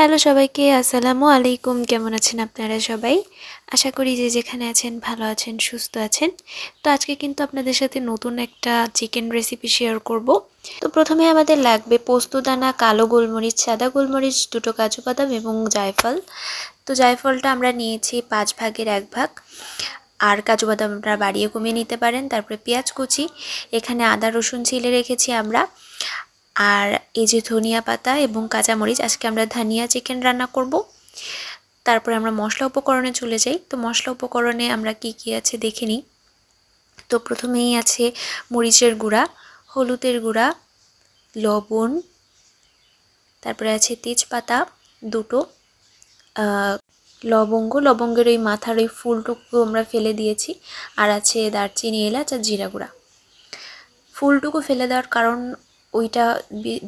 Hello সবাইকে, আসসালামু আলাইকুম। কেমন আছেন আপনারা সবাই? আশা করি যে যেখানে আছেন ভালো আছেন, সুস্থ আছেন। তো আজকে কিন্তু আপনাদের সাথে নতুন একটা চিকেন রেসিপি শেয়ার করব। তো প্রথমে আমাদের লাগবে পোস্তদানা কালো গোলমরিচ, সাদা গোলমরিচ, দুটো কাজু বাদাম এবং জায়ফল। তো জায়ফলটা আমরা নিয়েছি পাঁচ ভাগের এক ভাগ। আর কাজু বাদাম আপনারা বাড়িয়ে কমিয়ে নিতে পারেন, তারপরে পেঁয়াজ কুচি। এখানে আদা, রসুন ছিলে রেখেছি আমরা। আর এই যে ধনিয়া পাতা এবং কাঁচামরিচ, আজকে আমরা ধনিয়া চিকেন রান্না করব। তারপরে আমরা মশলা উপকরণে চলে যাই। তো মশলা উপকরণে আমরা কি কি আছে দেখে নিই। তো প্রথমেই আছে মরিচের গুঁড়া, হলুদের গুঁড়া, লবণ, তারপরে আছে তেজপাতা দুটো লবঙ্গ। লবঙ্গের ওই মাথার ওই ফুলটুকু আমরা ফেলে দিয়েছি। আর আছে দারচিনি, এলাচ আর জিরা গুঁড়া। ফুলটুকু ফেলে দেওয়ার কারণ ওইটা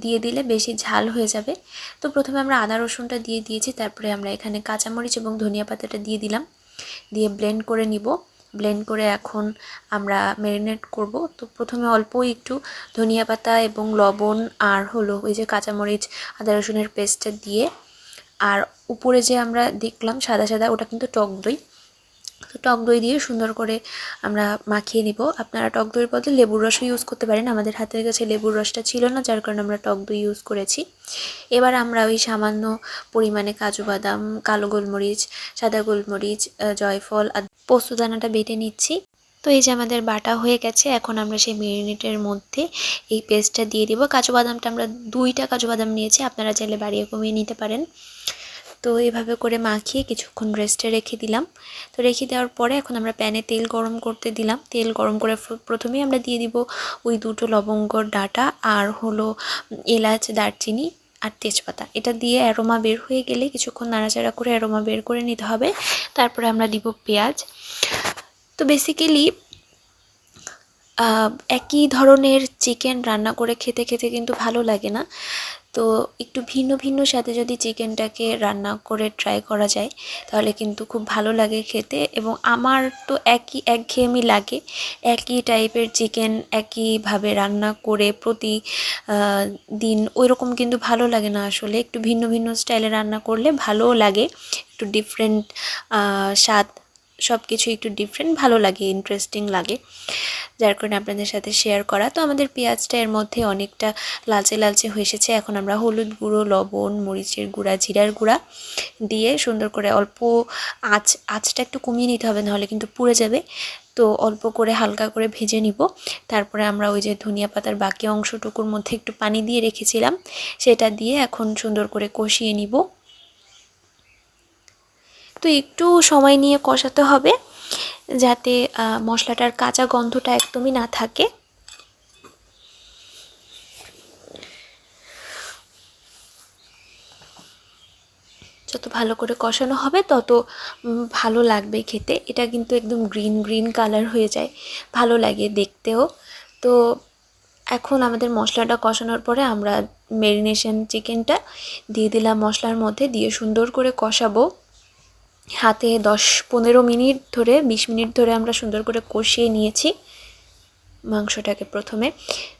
দিয়ে দিলে বেশি ঝাল হয়ে যাবে। তো প্রথমে আমরা আদা রসুনটা দিয়ে দিয়েছি, তারপরে আমরা এখানে কাঁচামরিচ এবং ধনিয়া পাতাটা দিয়ে দিলাম। দিয়ে ব্লেন্ড করে নিব। ব্লেন্ড করে এখন আমরা ম্যারিনেট করব। তো প্রথমে অল্প একটু ধনিয়া পাতা এবং লবণ আর হলো ওই যে কাঁচামরিচ, আদা রসুনের পেস্টটা দিয়ে, আর উপরে যে আমরা দেখলাম সাদা সাদা, ওটা কিন্তু টক দই। তো টক দই দিয়ে সুন্দর করে আমরা মাখিয়ে নিব। আপনারা টক দইয়ের বদলে লেবুর রসও ইউজ করতে পারেন। আমাদের হাতের কাছে লেবুর রসটা ছিল না, যার কারণে আমরা টক দই ইউজ করেছি। এবার আমরা ওই সামান্য পরিমাণে কাজু বাদাম, কালো গোলমরিচ, সাদা গোলমরিচ জয়ফল আর পোস্তদানাটা বেটে নিচ্ছি। তো এই যে আমাদের বাটা হয়ে গেছে, এখন আমরা সেই মেরিনেটের মধ্যে এই পেস্টটা দিয়ে দিব। কাজু বাদামটা আমরা দুইটা কাজু বাদাম নিয়েছি, আপনারা চাইলে বাড়িয়ে কমিয়ে নিতে পারেন। তো এভাবে করে মাখিয়ে কিছুক্ষণ রেস্টে রেখে দিলাম। তো রেখে দেওয়ার পরে এখন আমরা প্যানে তেল গরম করতে দিলাম। তেল গরম করে প্রথমেই আমরা দিয়ে দিব ওই দুটো লবঙ্গর ডাটা আর হলো এলাচ, দারচিনি আর তেজপাতা। এটা দিয়ে অ্যারোমা বের হয়ে গেলে কিছুক্ষণ নাড়াচাড়া করে অ্যারোমা বের করে নিতে হবে। তারপরে আমরা দিব পেঁয়াজ। তো বেসিক্যালি একই ধরনের চিকেন রান্না করে খেতে খেতে কিন্তু ভালো লাগে না। তো একটু ভিন্ন ভিন্ন সাথে যদি চিকেনটাকে রান্না করে ট্রাই করা যায়, তাহলে কিন্তু খুব ভালো লাগে খেতে। এবং আমার তো একই, একঘেয়েমি লাগে একই টাইপের চিকেন একইভাবে রান্না করে প্রতি দিন। ওই রকম কিন্তু ভালো লাগে না আসলে। একটু ভিন্ন ভিন্ন স্টাইলে রান্না করলে ভালোও লাগে। একটু ডিফারেন্ট স্বাদ। সব কিছু একটু ডিফারেন্ট ভালো লাগে ইন্টারেস্টিং লাগে। যার কারণে আপনাদের সাথে শেয়ার করা। তো আমাদের পেঁয়াজটা এর মধ্যে অনেকটা লালচে লালচে হয়ে এসেছে। এখন আমরা হলুদ গুঁড়ো, লবণ, মরিচের গুঁড়া, জিরার গুঁড়া দিয়ে সুন্দর করে অল্প আঁচ, আঁচটা একটু কমিয়ে নিতে হবে, নাহলে কিন্তু পুড়ে যাবে। তো অল্প করে হালকা করে ভেজে নিব। তারপরে আমরা ওই যে ধনিয়া পাতার বাকি অংশটুকুর মধ্যে একটু পানি দিয়ে রেখেছিলাম। সেটা দিয়ে এখন সুন্দর করে কষিয়ে নিব। তো একটু সময় নিয়ে কষাতে হবে যাতে মশলাটার কাঁচা গন্ধটা একদমই না থাকে। যত ভালো করে কষানো হবে, তত ভালো লাগবে খেতে। এটা কিন্তু একদম গ্রিন গ্রিন কালার হয়ে যায়। ভালো লাগে দেখতেও। তো এখন আমাদের মশলাটা কষানোর পরে আমরা মেরিনেশন চিকেনটা দিয়ে দিলাম মশলার মধ্যে, দিয়ে সুন্দর করে কষাবো। হাতে দশ পনেরো মিনিট ধরে, বিশ মিনিট ধরে আমরা সুন্দর করে কষিয়ে নিয়েছি মাংসটাকে প্রথমে।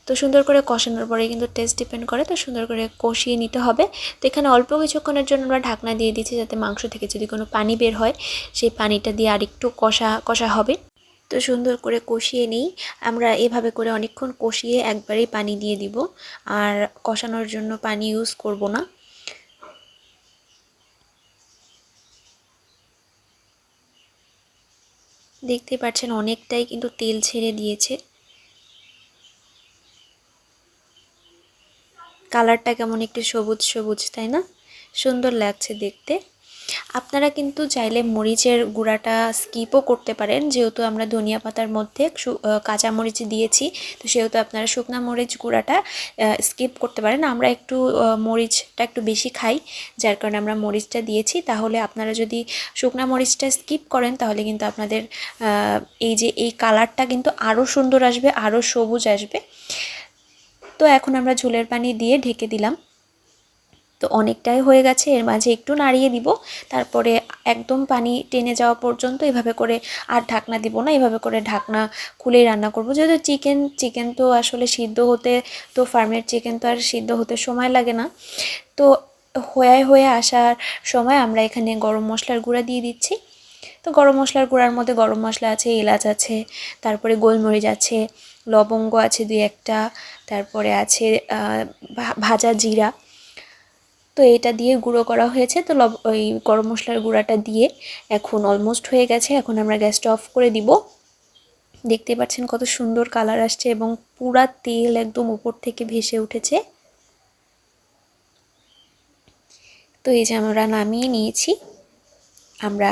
তো সুন্দর করে কষানোর পরে কিন্তু টেস্ট ডিপেন্ড করে, তো সুন্দর করে কষিয়ে নিতে হবে। তো এখানে অল্প কিছুক্ষণের জন্য আমরা ঢাকনা দিয়ে দিচ্ছি যাতে মাংস থেকে যদি কোনো পানি বের হয়, সেই পানিটা দিয়ে আরেকটু কষা কষা হবে। তো সুন্দর করে কষিয়ে নিই। আমরা এভাবে করে অনেকক্ষণ কষিয়ে একবারেই পানি দিয়ে দিব। আর কষানোর জন্য পানি ইউজ করব না। দেখতে পাচ্ছেন অনেকটাই কিন্তু তেল ছেড়ে দিয়েছে। কালারটা কেমন একটু সবুজ সবুজ, তাই না? সুন্দর লাগছে দেখতে। আপনারা কিন্তু চাইলে মরিচের গুঁড়াটা স্কিপও করতে পারেন, যেহেতু আমরা ধনিয়া পাতার মধ্যে কাঁচা মরিচ দিয়েছি, তো সেহেতু আপনারা শুকনো মরিচ গুঁড়াটা স্কিপ করতে পারেন। আমরা একটু মরিচটা একটু বেশি খাই, যার কারণে আমরা মরিচটা দিয়েছি। তাহলে আপনারা যদি শুকনা মরিচটা স্কিপ করেন, তাহলে কিন্তু আপনাদের এই যে, এই কালারটা কিন্তু আরও সুন্দর আসবে আরও সবুজ আসবে। তো এখন আমরা ঝোলের পানি দিয়ে ঢেকে দিলাম। তো অনেকটাই হয়ে গেছে। এর মাঝে একটু নাড়িয়ে দিব। তারপরে একদম পানি টেনে যাওয়া পর্যন্ত এভাবে করে আর ঢাকনা দিব না। এভাবে করে ঢাকনা খুলেই রান্না করব। যেহেতু চিকেন চিকেন তো আসলে সিদ্ধ হতে তো ফার্মের চিকেন তো আর সিদ্ধ হতে সময় লাগে না। তো হয়ে হয়ে আসার সময় আমরা এখানে গরম মশলার গুঁড়া দিয়ে দিচ্ছি। তো গরম মশলার গুঁড়ার মধ্যে গরম মশলা আছে, এলাচ আছে, তারপরে গোলমরিচ আছে, লবঙ্গ আছে দুই একটা, তারপরে আছে ভাজা জিরা। তো এটা দিয়ে গুঁড়ো করা হয়েছে। তো ওই গরম মশলার গুঁড়াটা দিয়ে এখন অলমোস্ট হয়ে গেছে। এখন আমরা গ্যাসটা অফ করে দিব। দেখতে পাচ্ছেন কত সুন্দর কালার আসছে এবং পুরা তেল একদম উপর থেকে ভেসে উঠেছে। তো এই যে আমরা নামিয়ে নিয়েছি। আমরা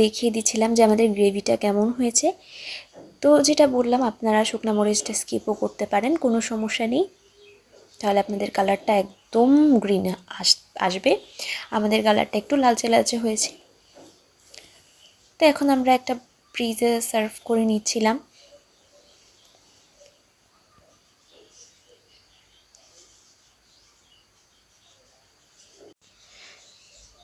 দেখিয়ে দিচ্ছিলাম যে আমাদের গ্রেভিটা কেমন হয়েছে। তো যেটা বললাম, আপনারা শুকনো মরিচটা স্কিপও করতে পারেন, কোনো সমস্যা নেই। তাহলে আপনাদের কালারটা একদম গ্রিন আস, আসবে। আমাদের কালারটা একটু লালচে লালচে হয়েছে। তো এখন আমরা একটা ফ্রিজে সার্ভ করে নিচ্ছিলাম।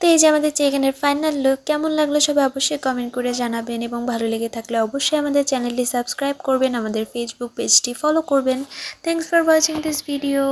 তো এই যে আমাদের চিকেনের ফাইনাল লুক কেমন লাগল সবাই অবশ্যই কমেন্ট করে জানাবেন এবং ভালো লেগে থাকলে অবশ্যই আমাদের চ্যানেলটি সাবস্ক্রাইব করবেন, আমাদের ফেসবুক পেজটি ফলো করবেন। Thanks for watching this video